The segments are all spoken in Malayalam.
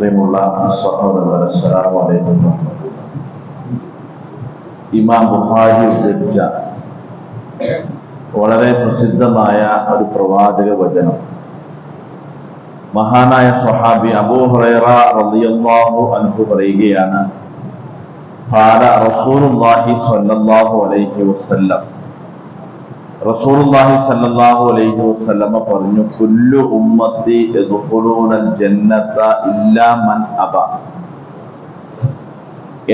പ്രിയമുള്ള ഇമാം ബുഹാരി ഉദ്ധരിച്ച വളരെ പ്രസിദ്ധമായ ഒരു പ്രവാചക വചനം. മഹാനായ സ്വഹാബി അബൂ ഹുറൈറ റളിയല്ലാഹു അൻഹു പറയുകയാണ് ഖാല റസൂലുള്ളാഹി സ്വല്ലല്ലാഹു അലൈഹി വസല്ലം റസൂലുള്ളാഹി സല്ലാഹു അലൈഹി വസ്ലമ പറഞ്ഞു കുല്ലു ഉമ്മത്തി ജന്നത്ത ജന്നത ഇല്ലാ മൻ അബ.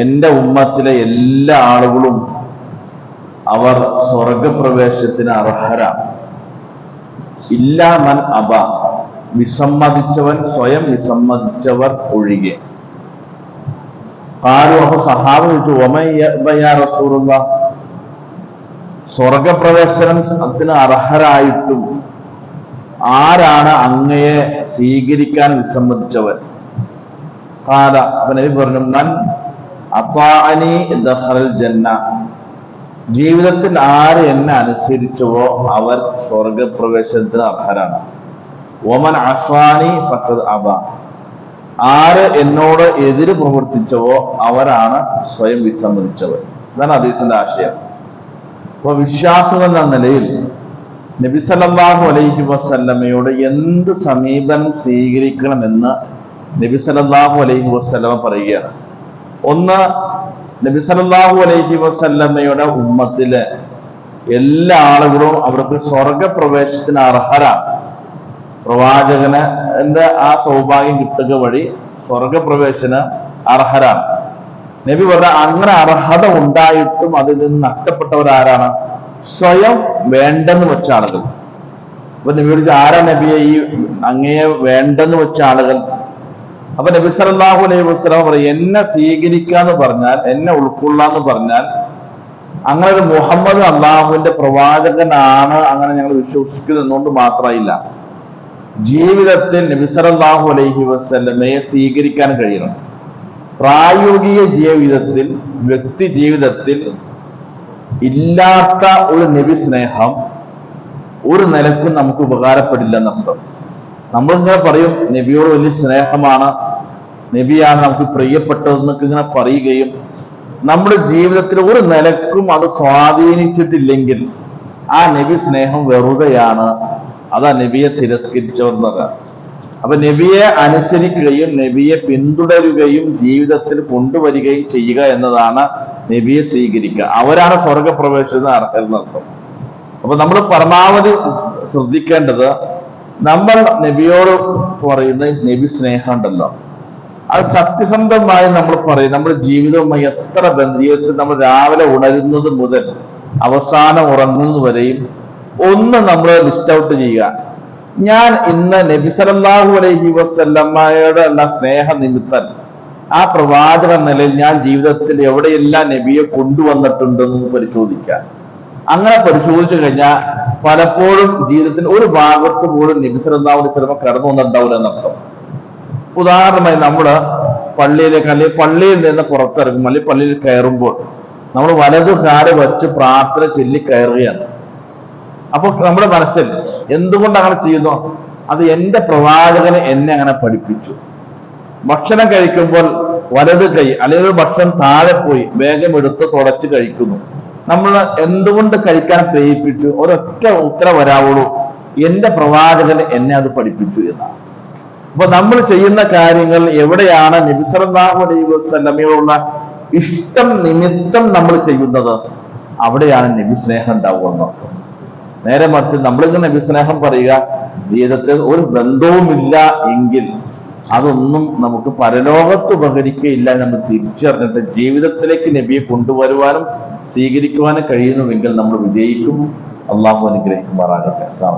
എന്റെ ഉമ്മത്തിലെ എല്ലാ ആളുകളും അവർ സ്വർഗപ്രവേശത്തിന് അർഹരാണ്. ഇല്ലാ മൻ അബ വിസമ്മതിച്ചവൻ സ്വയം വിസമ്മതിച്ചവർ ഒഴികെ. കാലു അപ്പൊ സഹാബ് ചോദിച്ചു ഒമയ്യ റസൂലുള്ള സ്വർഗപ്രവേശനത്തിന് അർഹരായിട്ടും ആരാണ് അങ്ങയെ സ്വീകരിക്കാൻ വിസമ്മതിച്ചവൻ? കാല അപ്പൊ നബി പറഞ്ഞു മൻ അപ്പാനി ജന്ന. ജീവിതത്തിൽ ആര് എന്നെ അനുസരിച്ചുവോ അവർ സ്വർഗപ്രവേശനത്തിന് അർഹരാണ്. ഒമൻ അഫാനി ഫഖദ് അബ. ആര് എന്നോട് എതിര് പ്രവർത്തിച്ചവോ അവരാണ് സ്വയം വിസമ്മതിച്ചവർ ഇതാണ് അദ്ദേഹത്തിന്റെ ആശയം. അപ്പൊ വിശ്വാസം എന്ന നിലയിൽ നബി സല്ലല്ലാഹു അലൈഹി വസ്ല്ലമയോട് എന്ത് സമീപനം സ്വീകരിക്കണമെന്ന് നബി സല്ലല്ലാഹു അലൈഹി വസല്ലമ പറയുകയാണ്. ഒന്ന് നബി സല്ലല്ലാഹു അലൈഹി വസല്ലമയുടെ ഉമ്മത്തിലെ എല്ലാ ആളുകളും അവർക്ക് സ്വർഗപ്രവേശത്തിന് അർഹരാണ്. പ്രവാചകന് ആ സൗഭാഗ്യം കിട്ടുക വഴി സ്വർഗപ്രവേശന അർഹരാണ്. നബി പറഞ്ഞ അങ്ങനെ അർഹത ഉണ്ടായിട്ടും അതിൽ നിന്ന് നഷ്ടപ്പെട്ടവരാരാണ് സ്വയം വേണ്ടെന്ന് വെച്ച ആളുകൾ. അപ്പൊ നബിയോട് ആരാ നബിയെ ഈ അങ്ങയെ വേണ്ടെന്ന് വെച്ച ആളുകൾ? അപ്പൊ നബി സല്ലല്ലാഹു അലൈഹി വസ്ലാം പറയും എന്നെ സ്വീകരിക്കാന്ന് പറഞ്ഞാൽ എന്നെ ഉൾക്കൊള്ളാന്ന് പറഞ്ഞാൽ അങ്ങനെ ഒരു മുഹമ്മദ് അള്ളാഹുവിന്റെ പ്രവാചകനാണ് അങ്ങനെ ഞങ്ങൾ വിശ്വസിക്കുന്നതുകൊണ്ട് മാത്രമായില്ല. ജീവിതത്തിൽ നബി സല്ലല്ലാഹു അലൈഹി വസ്ലമയെ സ്വീകരിക്കാൻ കഴിയണം. പ്രായോഗിക ജീവിതത്തിൽ വ്യക്തി ജീവിതത്തിൽ ഇല്ലാത്ത ഒരു നബി സ്നേഹം ഒരു നിലക്കും നമുക്ക് ഉപകാരപ്പെടില്ല നമ്മൾ നമ്മളിങ്ങനെ പറയും നബിയോട് വലിയ സ്നേഹമാണ് നബിയാണ് നമുക്ക് പ്രിയപ്പെട്ടതെന്നൊക്കെ ഇങ്ങനെ പറയുകയും നമ്മുടെ ജീവിതത്തിൽ ഒരു നിലക്കും അത് സ്വാധീനിച്ചിട്ടില്ലെങ്കിൽ ആ നബി സ്നേഹം വെറുതെയാണ് അതാ നബിയെ തിരസ്കരിച്ചവർ എന്ന് പറയാം അപ്പൊ നബിയെ അനുസരിക്കുകയും നബിയെ പിന്തുടരുകയും ജീവിതത്തിൽ കൊണ്ടുവരികയും ചെയ്യുക എന്നതാണ് നബിയെ സ്വീകരിക്കുക. അവരാണ് സ്വർഗപ്രവേശന എന്നർത്ഥം അപ്പൊ നമ്മൾ പരമാവധി ശ്രദ്ധിക്കേണ്ടത് നമ്മൾ നബിയോട് പറയുന്ന നബി സ്നേഹം ഉണ്ടല്ലോ. അത് സത്യസന്ധമായി നമ്മൾ പറയും. നമ്മുടെ ജീവിതവുമായി എത്ര ബന്ധീയത്തിൽ നമ്മൾ രാവിലെ ഉണരുന്നത് മുതൽ അവസാനം ഉറങ്ങുന്നത് വരെയും ഒന്ന് നമ്മൾ ലിസ്റ്റ് ഔട്ട് ചെയ്യുക. ഞാൻ ഇന്ന് നബി സല്ലല്ലാഹു അലൈഹി സ്നേഹനിമിത്തം സ്നേഹ നിമിത്തം ആ പ്രവാചക നിലയിൽ ഞാൻ ജീവിതത്തിൽ എവിടെയെല്ലാം നബിയെ കൊണ്ടുവന്നിട്ടുണ്ടെന്ന് പരിശോധിക്കാം. അങ്ങനെ പരിശോധിച്ചു കഴിഞ്ഞാൽ പലപ്പോഴും ജീവിതത്തിൽ ഒരു ഭാഗത്ത് പോലും നബി സല്ലല്ലാഹു അലൈഹി സ്വലമ കടന്നു വന്നിട്ടുണ്ടാവില്ല എന്നർത്ഥം. ഉദാഹരണമായി നമ്മൾ പള്ളിയിലേക്ക് അല്ലെങ്കിൽ പള്ളിയിൽ നിന്ന് പുറത്തിറങ്ങും അല്ലെങ്കിൽ പള്ളിയിൽ കയറുമ്പോൾ നമ്മൾ വലതു കാൽ വെച്ച് പ്രാർത്ഥന ചൊല്ലി കയറുകയാണ്. അപ്പൊ നമ്മുടെ മനസ്സിൽ എന്തുകൊണ്ട് അങ്ങനെ ചെയ്യുന്നു? അത് എന്റെ പ്രവാചകന് എന്നെ അങ്ങനെ പഠിപ്പിച്ചു. ഭക്ഷണം കഴിക്കുമ്പോൾ വലത് കൈ അല്ലെങ്കിൽ ഭക്ഷണം താഴെ പോയി വേഗം എടുത്ത് തുടച്ച് കഴിക്കുന്നു. നമ്മൾ എന്തുകൊണ്ട് കഴിക്കാൻ പ്രേരിപ്പിച്ചു? ഒരൊറ്റ ഉത്തരം വരാവുള്ളൂ. എന്റെ പ്രവാചകൻ എന്നെ അത് പഠിപ്പിച്ചു എന്നാണ്. അപ്പൊ നമ്മൾ ചെയ്യുന്ന കാര്യങ്ങൾ എവിടെയാണ് നബിസലാഹു ഇഷ്ടം നിമിത്തം നമ്മൾ ചെയ്യുന്നത്? അവിടെയാണ് നബി ഉണ്ടാവുക എന്നർത്ഥം. നേരെ മറിച്ച് നമ്മളിങ്ങനെ നബി സ്നേഹം പറയുക ജീവിതത്തിൽ ഒരു ബന്ധവുമില്ല എങ്കിൽ അതൊന്നും നമുക്ക് പരലോകത്ത് ഉപകരിക്കുകയില്ല നമ്മൾ തിരിച്ചറിഞ്ഞിട്ട് ജീവിതത്തിലേക്ക് നബിയെ കൊണ്ടുവരുവാനും സ്വീകരിക്കുവാനും കഴിയുന്നുവെങ്കിൽ നമ്മൾ വിജയിക്കും. അള്ളാഹു അനുഗ്രഹിക്കുമാറാകട്ടെ. അസ്സാം